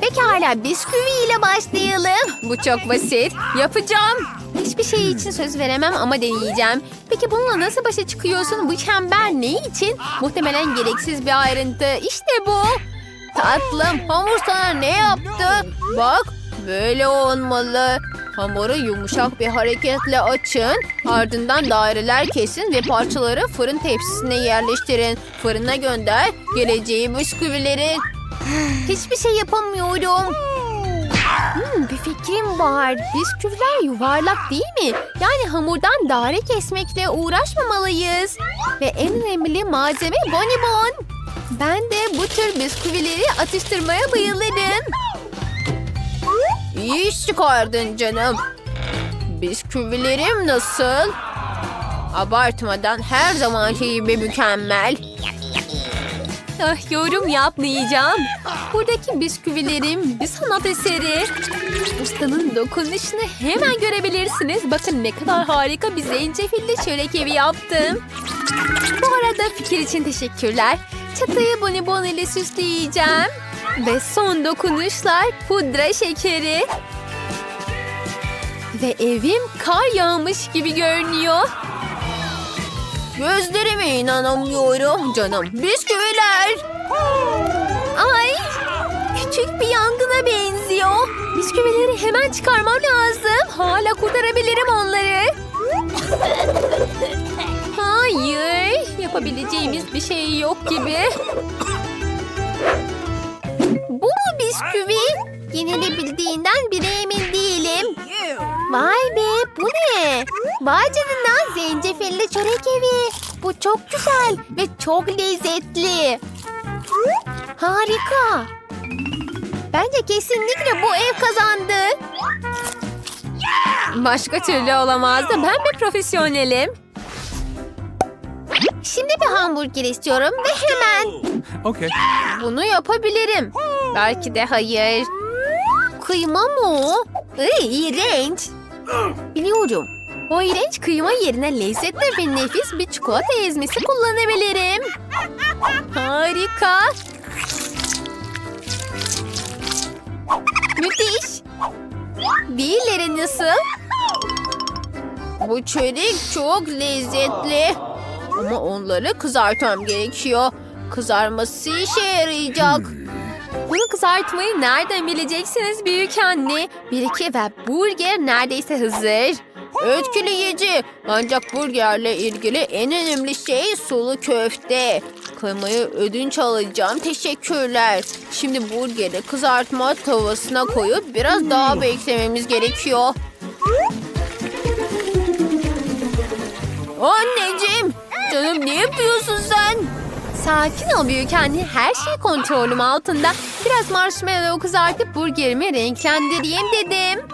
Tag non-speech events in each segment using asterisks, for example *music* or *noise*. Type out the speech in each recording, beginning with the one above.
Pekala bisküvi ile başlayalım. Bu çok basit. Yapacağım. Hiçbir şey için söz veremem ama deneyeceğim. Peki bununla nasıl başa çıkıyorsun? Bu çember ne için? Muhtemelen gereksiz bir ayrıntı. İşte bu. Tatlım hamur sana ne yaptı? Bak böyle olmalı. Hamuru yumuşak bir hareketle açın. Ardından daireler kesin ve parçaları fırın tepsisine yerleştirin. Fırına gönder. Geleceği bisküvileri. Hiçbir şey yapamıyorum. Hmm, bir fikrim var. Bisküviler yuvarlak değil mi? Yani hamurdan daire kesmekle uğraşmamalıyız. Ve en önemli malzeme bonibon. Ben de bu tür bisküvileri atıştırmaya bayılırım. İyi iş çıkardın canım. Bisküvilerim nasıl? Abartmadan her zamanki gibi mükemmel. Ah, yorum yapmayacağım. Buradaki bisküvilerim bir sanat eseri. Ustanın dokunuşunu hemen görebilirsiniz. Bakın ne kadar harika bir zencefilli çörek evi yaptım. Bu arada fikir için teşekkürler. Çatıyı bonibon ile süsleyeceğim. Ve son dokunuşlar pudra şekeri. Ve evim kar yağmış gibi görünüyor. Gözlerime inanamıyorum canım. Bisküviler. Ay küçük bir yangına benziyor. Bisküvileri hemen çıkarmam lazım. Hala kurtarabilirim onları. Hayır. Yapabileceğimiz bir şey yok gibi. Bu mu bisküvi? Yenilebildiğinden bile emin değilim. Vay be bu ne? Vay canına zencefilli çörek evi. Bu çok güzel ve çok lezzetli. Harika. Bence kesinlikle bu ev kazandı. Başka türlü olamazdı. Ben bir profesyonelim. Şimdi bir hamburger istiyorum ve hemen. Okay. Bunu yapabilirim. Belki de hayır. Kıyma mı? Iy, iğrenç. Biliyorum. O iğrenç kıyma yerine lezzetli ve nefis bir çikolata ezmesi kullanabilirim. Harika. Müthiş. Diğerleri nasıl? Bu çörek çok lezzetli. Ama onları kızartmam gerekiyor. Kızarması işe yarayacak. Bunu kızartmayı nereden bileceksiniz büyük anne? Bir iki ve burger neredeyse hazır. Etkileyici. Ancak burgerle ilgili en önemli şey sulu köfte. Kıymayı ödünç alacağım. Teşekkürler. Şimdi burgeri kızartma tavasına koyup biraz daha beklememiz gerekiyor. Anneciğim! Canım ne yapıyorsun sen? Sakin ol büyük anne. Her şey kontrolüm altında. Biraz marshmallow kızartıp burgerimi renklendireyim dedim.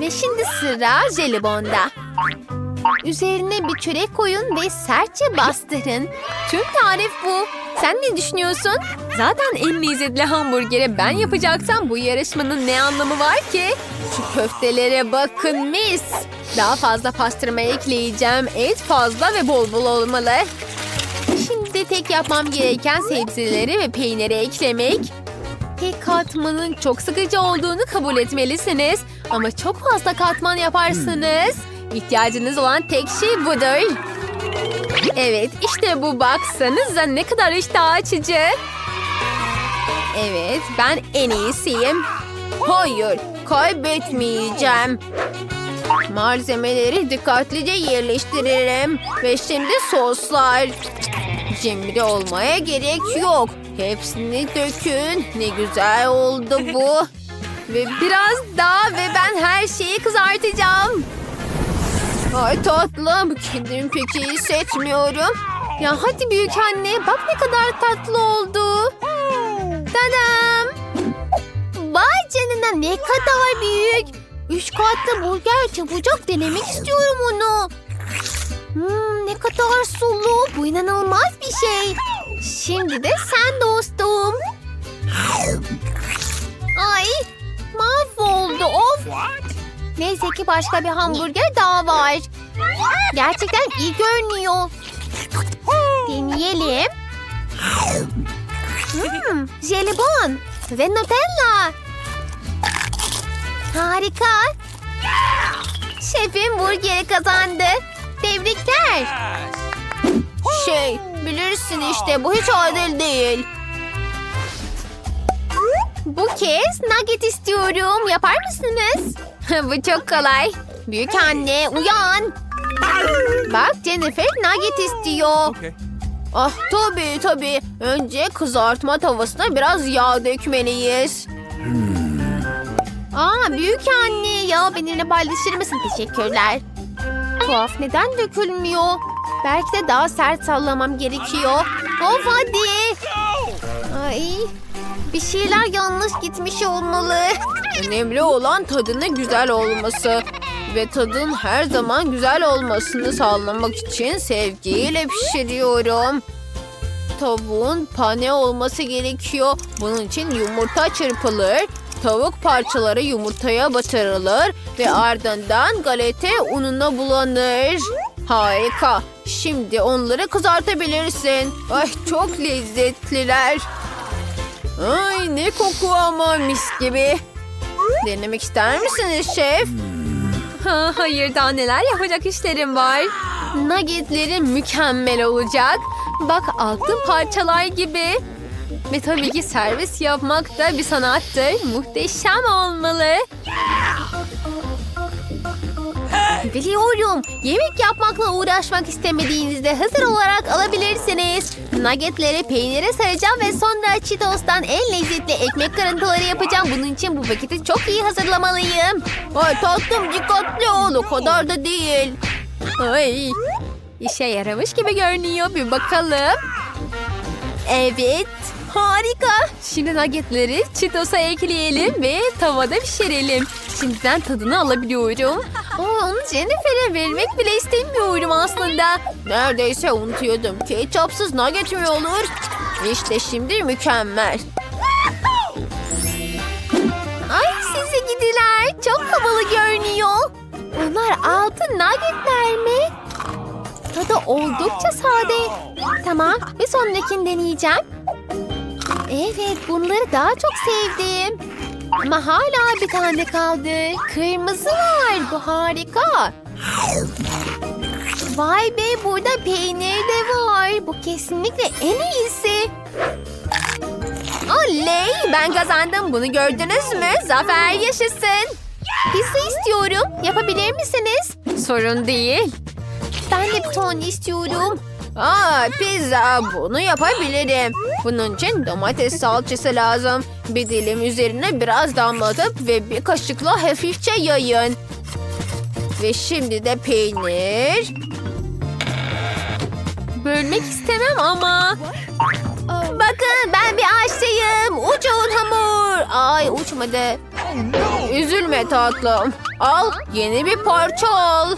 Ve şimdi sıra jelibonda. Üzerine bir çörek koyun ve sertçe bastırın. Tüm tarif bu. Sen ne düşünüyorsun? Zaten en lezzetli hamburgeri ben yapacaksam bu yarışmanın ne anlamı var ki? Şu köftelere bakın mis. Daha fazla pastırma ekleyeceğim. Et fazla ve bol bol olmalı. Tek yapmam gereken sebzeleri ve peyniri eklemek. Tek katmanın çok sıkıcı olduğunu kabul etmelisiniz. Ama çok fazla katman yaparsınız. İhtiyacınız olan tek şey budur. Evet işte bu baksanıza ne kadar iştah açıcı. Evet ben en iyisiyim. Hayır kaybetmeyeceğim. Malzemeleri dikkatlice yerleştiririm. Ve şimdi soslar. Cimri olmaya gerek yok. Hepsini dökün. Ne güzel oldu bu. *laughs* Ve biraz daha ve ben her şeyi kızartacağım. Ay tatlım kendimi pek iyi hissetmiyorum. Ya hadi büyük anne bak ne kadar tatlı oldu. Tadam. Vay canına ne kadar büyük. Üç katlı burger çabucak denemek istiyorum onu. Hmm, kadar sulu. Bu inanılmaz bir şey. Şimdi de sen dostum. Ay mahvoldu of. Neyse ki başka bir hamburger daha var. Gerçekten iyi görünüyor. Deneyelim. Hmm, jelibon. Ve Nutella. Harika. Şefim burgeri kazandı. Tebrikler. Şey, bilirsin işte bu hiç adil değil. Bu kez nugget istiyorum. Yapar mısınız? *laughs* bu çok kolay. Büyük anne uyan. Bak Jennifer nugget istiyor. Okay. Ah tabii tabii. Önce kızartma tavasına biraz yağ dökmeliyiz. Aa büyük anne ya benimle paylaşır mısın? Teşekkürler. Tuhaf neden dökülmüyor? Belki de daha sert sallamam gerekiyor. Of hadi. Ay bir şeyler yanlış gitmiş olmalı. Önemli olan tadının güzel olması. Ve tadın her zaman güzel olmasını sağlamak için sevgiyle pişiriyorum. Tavuğun pane olması gerekiyor. Bunun için yumurta çırpılır. Tavuk parçaları yumurtaya batırılır ve ardından galeta ununa bulanır. Harika. Şimdi onları kızartabilirsin. Ay çok lezzetliler. Ay ne koku ama mis gibi. Denemek ister misiniz şef? Ha, hayır daha neler yapacak işlerim var. Nuggetlerim mükemmel olacak. Bak altın parçalar gibi. Ve tabii ki servis yapmak da bir sanattır. Muhteşem olmalı. Biliyorum. Yemek yapmakla uğraşmak istemediğinizde hazır olarak alabilirsiniz. Nuggetleri peynire saracağım ve sonra Cheetos'tan en lezzetli ekmek kırıntıları yapacağım. Bunun için bu paketi çok iyi hazırlamalıyım. Ay tatlım dikkatli ol. O kadar da değil. Ay. İşe yaramış gibi görünüyor. Bir bakalım. Evet. Harika. Şimdi nuggetleri Cheetos'a ekleyelim ve tavada pişirelim. Şimdiden tadını alabiliyorum. *laughs* Aa, onu Jennifer'e vermek bile istemiyorum aslında. Neredeyse unutuyordum. Ketçapsız nugget mi olur? İşte şimdi mükemmel. *laughs* Ay sizi gidiler. Çok havalı görünüyor. Bunlar altın nuggetler mi? Tadı oldukça sade. Tamam bir sonrakini deneyeceğim. Evet bunları daha çok sevdim. Ama hala bir tane kaldı. Kırmızı var. Bu harika. Vay be burada peynir de var. Bu kesinlikle en iyisi. Oley ben kazandım. Bunu gördünüz mü? Zafer yaşasın. Pizza istiyorum. Yapabilir misiniz? Sorun değil. Ben de bir istiyorum. Aa pizza bunu yapabilirim. Bunun için domates salçası lazım. Bir dilim üzerine biraz damlatıp ve bir kaşıkla hafifçe yayın. Ve şimdi de peynir. Bölmek istemem ama. Bakın ben bir aşçıyım. Uçun hamur. Ay uçmadı. Üzülme tatlım. Al yeni bir parça al.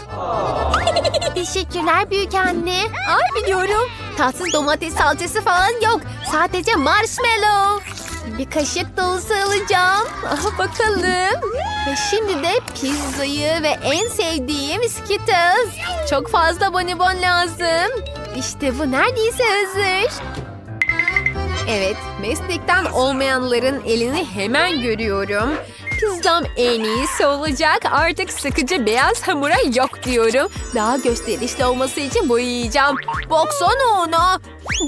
*laughs* Teşekkürler büyük anne. Ay biliyorum. Tatsız domates salçası falan yok. Sadece marshmallow. Bir kaşık dolusu alacağım. Ah, bakalım. Ve şimdi de pizzayı ve en sevdiğim Skittles. Çok fazla bonibon lazım. İşte bu neredeyse hazır. Evet, meslekten olmayanların elini hemen görüyorum. Pizzam en iyisi olacak. Artık sıkıcı beyaz hamura yok diyorum. Daha gösterişli olması için boyayacağım. Baksana ona.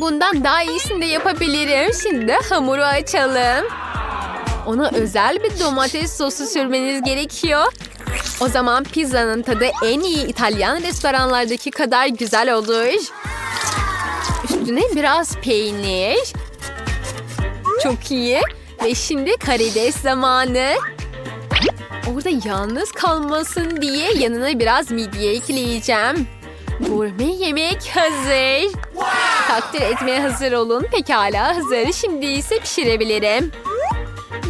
Bundan daha iyisini de yapabilirim. Şimdi hamuru açalım. Ona özel bir domates sosu sürmeniz gerekiyor. O zaman pizzanın tadı en iyi İtalyan restoranlardaki kadar güzel olur. Üstüne biraz peynir. Çok iyi. Ve şimdi karides zamanı. Orada yalnız kalmasın diye yanına biraz midye ekleyeceğim. Gurme yemek hazır. Takdir etmeye hazır olun. Pekala hazır. Şimdi ise pişirebilirim.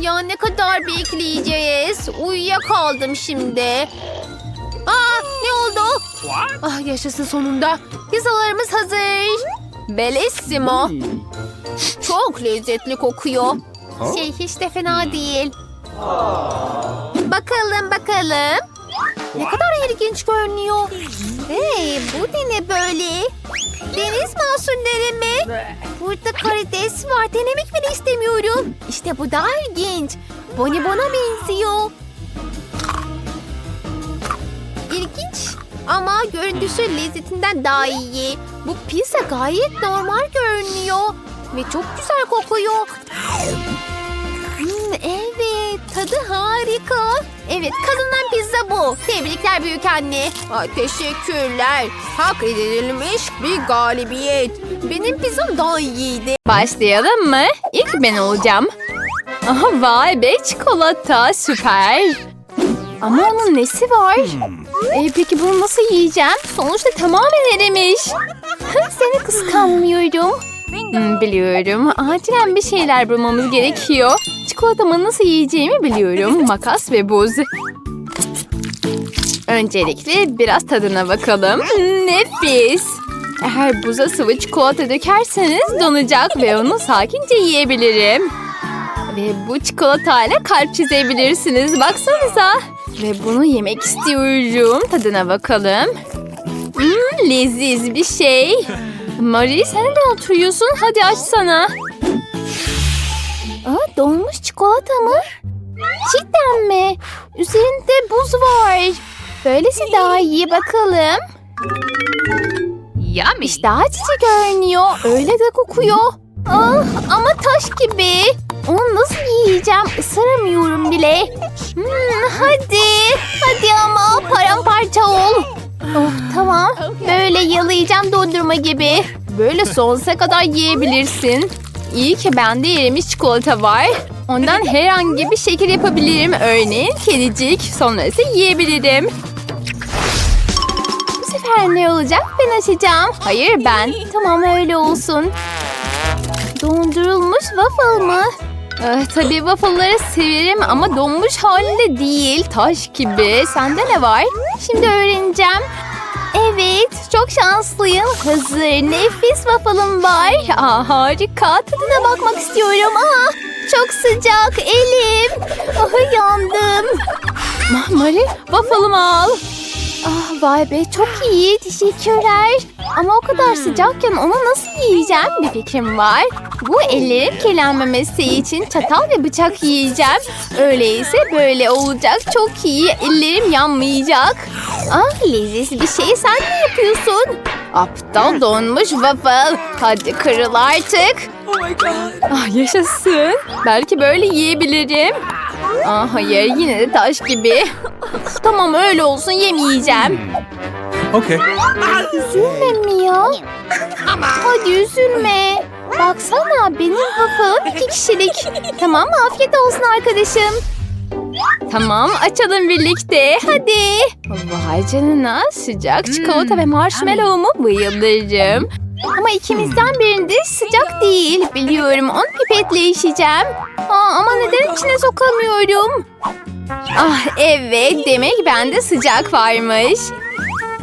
Ya ne kadar bekleyeceğiz? Uyuyakaldım şimdi. Aa ne oldu? Ah yaşasın sonunda. Pizzalarımız hazır. Bellissimo. Çok lezzetli kokuyor. Şey hiç de fena değil. Bakalım bakalım. Ne kadar ilginç görünüyor. Hey bu da ne böyle? Deniz mahsulleri mi? Burada karides var. Denemek bile istemiyorum. İşte bu daha ilginç. Bonibon'a benziyor. İlginç ama görüntüsü lezzetinden daha iyi. Bu pizza gayet normal görünüyor ve çok güzel kokuyor. Hmm, evet, tadı harika. Evet, kazanan pizza bu. Tebrikler büyük anne. teşekkürler. Hak edilmiş bir galibiyet. Benim pizzam daha iyiydi. Başlayalım mı? İlk ben olacağım. Aha vay be çikolata süper. Ama onun nesi var? E, peki bunu nasıl yiyeceğim? Sonuçta tamamen erimiş. Seni kıskanmıyorum. Hmm, biliyorum. Acilen bir şeyler bulmamız gerekiyor. Çikolatamı nasıl yiyeceğimi biliyorum. *laughs* Makas ve buz. Öncelikle biraz tadına bakalım. Nefis. Eğer buza sıvı çikolata dökerseniz donacak ve onu sakince yiyebilirim. Ve bu çikolatayla kalp çizebilirsiniz. Baksanıza. Ve bunu yemek istiyorum. Tadına bakalım. Hmm, leziz bir şey. Marie sen de oturuyorsun. Hadi açsana. Aa, donmuş çikolata mı? Cidden mi? Üzerinde buz var. Böylesi daha iyi bakalım. Yummy. İşte cici görünüyor. Öyle de kokuyor. Ah, ama taş gibi. Onu nasıl yiyeceğim? Isıramıyorum bile. Hmm, hadi. Hadi ama paramparça ol. Oh, tamam. Böyle yalayacağım dondurma gibi. Böyle sonsuza kadar yiyebilirsin. İyi ki bende erimiş çikolata var. Ondan herhangi bir şekil yapabilirim. Örneğin kedicik. Sonra ise yiyebilirim. Bu sefer ne olacak? Ben açacağım. Hayır ben. Tamam öyle olsun. Dondurulmuş waffle mı? Eh, tabii waffle'ları severim ama donmuş halinde değil. Taş gibi. Sende ne var? Şimdi öğreneceğim. Evet, çok şanslıyım. Hazır nefis waffle'ım var. Aa, harika. Tadına bakmak istiyorum. Aa, çok sıcak elim. Ah, yandım. Ma- Mari, waffle'ımı al. Ah vay be çok iyi teşekkürler. Ama o kadar sıcakken onu nasıl yiyeceğim bir fikrim var. Bu ellerim kirlenmemesi için çatal ve bıçak yiyeceğim. Öyleyse böyle olacak çok iyi ellerim yanmayacak. Ah leziz bir şey sen ne yapıyorsun? Aptal donmuş waffle. Hadi kırıl artık. Ah yaşasın. Belki böyle yiyebilirim. Ah hayır yine de taş gibi. tamam öyle olsun yemeyeceğim. Okay. Üzülme mi ya? Hadi üzülme. Baksana benim waffle'ım iki kişilik. Tamam afiyet olsun arkadaşım. Tamam açalım birlikte hadi. Vay canına sıcak çikolata ve marshmallow'umu bayılırım. Ama ikimizden birinde sıcak değil. Biliyorum onu pipetle içeceğim. Aa, ama neden içine sokamıyorum? Ah evet demek bende sıcak varmış.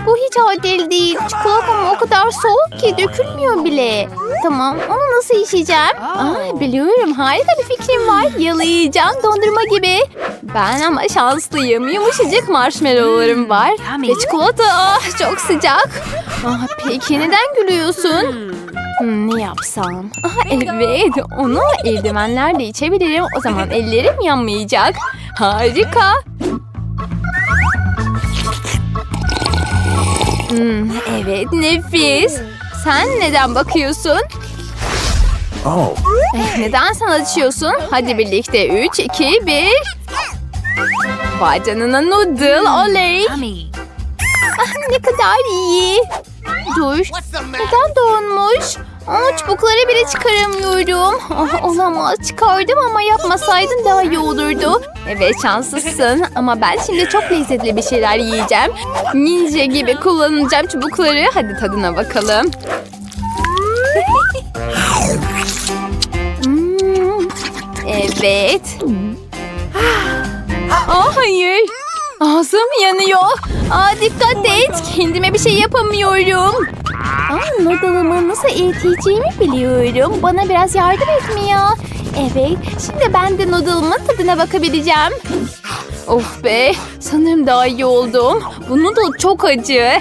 Bu hiç adil değil. Çikolatam o kadar soğuk ki dökülmüyor bile. Tamam onu nasıl içeceğim? Aa, biliyorum harika bir fikrim var. Yalayacağım dondurma gibi. Ben ama şanslıyım. Yumuşacık marshmallowlarım var. Ve çikolata ah, çok sıcak. Ah, peki neden gülüyorsun? Hmm, ne yapsam? Aha, evet onu eldivenlerle içebilirim. O zaman ellerim yanmayacak. Harika. Hmm, evet nefis. Sen neden bakıyorsun? Oh. Eh, neden sen açıyorsun? Hadi birlikte 3, 2, 1. Vay canına noodle oley. Yummy. Ne kadar iyi. Dur. Neden donmuş? Aa, çubukları bile çıkaramıyorum. Ah, olamaz. Çıkardım ama yapmasaydın daha iyi olurdu. Evet şanslısın ama ben şimdi çok lezzetli bir şeyler yiyeceğim. Ninja gibi kullanacağım çubukları. Hadi tadına bakalım. Hmm, evet. Aa, hayır. Ağzım yanıyor. Aa, dikkat et. Kendime bir şey yapamıyorum. Aa, noodle'ımı nasıl eriteceğimi biliyorum. Bana biraz yardım et mi ya? Evet. Şimdi ben de noodle'ımın tadına bakabileceğim. Of be. Sanırım daha iyi oldum. Bu noodle çok acı.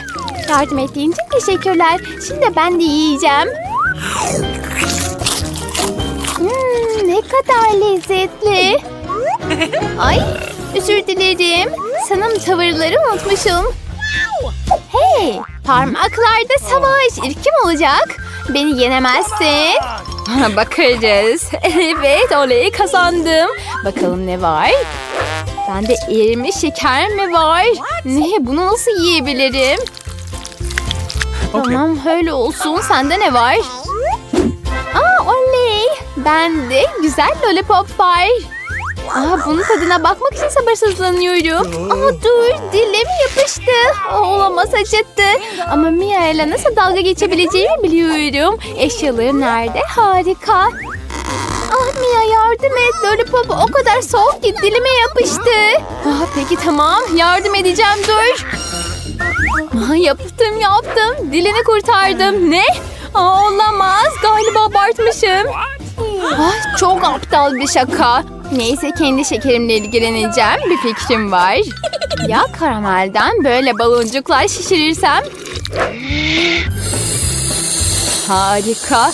Yardım ettiğin için teşekkürler. Şimdi ben de yiyeceğim. Hmm, Ne kadar lezzetli. *laughs* Ay özür dilerim. Sanırım tavırları unutmuşum. Hey parmaklarda savaş. İlk kim olacak? Beni yenemezsin. *laughs* Bakarız. *laughs* Evet oley kazandım. Bakalım ne var? Bende erimiş şeker mi var? Ne bunu nasıl yiyebilirim? Tamam öyle olsun. Sende ne var? Aa oley. Bende güzel lollipop var. Aa, bunun tadına bakmak için sabırsızlanıyorum. Aa dur dilim yapıştı. Aa, olamaz acıttı. Ama Mia ile nasıl dalga geçebileceğimi biliyorum. Eşyaları nerede? Harika. Ah Mia yardım et. Lollipop o kadar soğuk ki dilime yapıştı. Ah, peki tamam yardım edeceğim dur. Ah, yaptım yaptım. Dilini kurtardım. Ne? Aa, olamaz. Galiba abartmışım. Ah, çok aptal bir şaka. Neyse kendi şekerimle ilgileneceğim. Bir fikrim var. Ya karamelden böyle baloncuklar şişirirsem? Harika.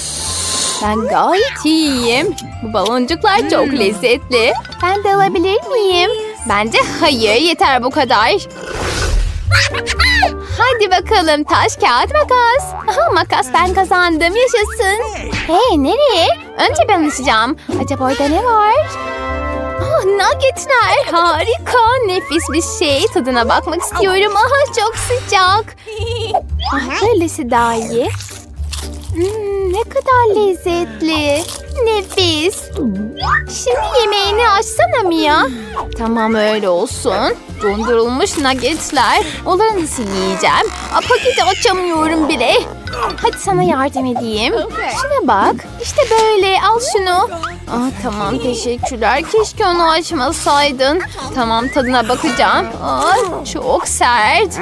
Ben gayet iyiyim. Bu baloncuklar çok lezzetli. Ben de alabilir miyim? Bence hayır yeter bu kadar. Hadi bakalım taş kağıt makas. Aha, makas ben kazandım yaşasın. Hey nereye? Önce ben alışacağım. Acaba orada ne var? Ah, nuggetler harika nefis bir şey. Tadına bakmak istiyorum. Aha çok sıcak. Ah, böylesi daha iyi. Hmm, ne kadar lezzetli. Nefis. Şimdi yemeğini açsana Mia. Tamam öyle olsun. Dondurulmuş nuggetler. Onları nasıl yiyeceğim? Aa, paketi açamıyorum bile. Hadi sana yardım edeyim. Şuna bak. İşte böyle. Al şunu. Aa, tamam teşekkürler. Keşke onu açmasaydın. Tamam tadına bakacağım. Aa, çok sert.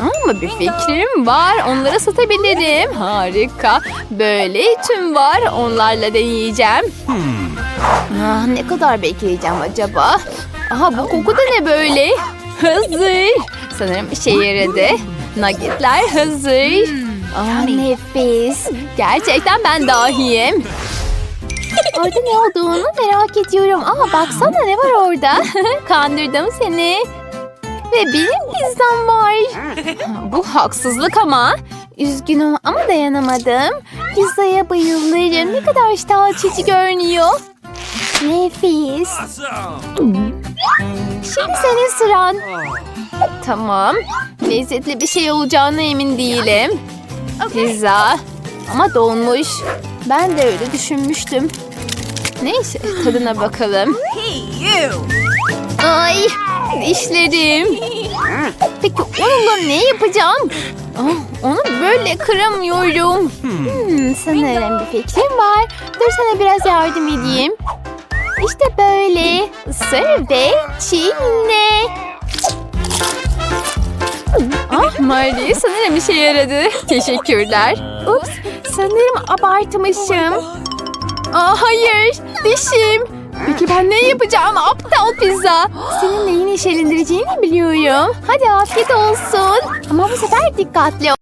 Ama bir fikrim var. Onları satabilirim. Harika. Böyle tüm var. Onlarla deneyeceğim. Ah, ne kadar bekleyeceğim acaba? Aha bu koku da ne böyle? Hazır. Sanırım işe yaradı. Nuggetler hazır. Ah nefis. Gerçekten ben dahiyim. *laughs* Orada ne olduğunu merak ediyorum. Aa baksana ne var orada. *laughs* Kandırdım seni. Ve benim pizzam var. *laughs* Bu haksızlık ama. Üzgünüm ama dayanamadım. Pizzaya bayılırım. Ne kadar iştah açıcı görünüyor. Nefis. Şimdi senin sıran. Tamam. Lezzetli bir şey olacağına emin değilim. Pizza. Ama donmuş. Ben de öyle düşünmüştüm. Neyse tadına bakalım. Ay dişlerim. Peki onunla ne yapacağım? Ah, onu böyle kıramıyorum. Hmm, sanırım bir fikrim var. Dur sana biraz yardım edeyim. İşte böyle. Isır ve çiğne. Ah Marley sanırım işe yaradı. Teşekkürler. Ups sanırım abartmışım. Aa, hayır dişim. Peki ben ne yapacağım aptal pizza? Senin neyi neşelendireceğini biliyorum. Hadi afiyet olsun. Ama bu sefer dikkatli ol.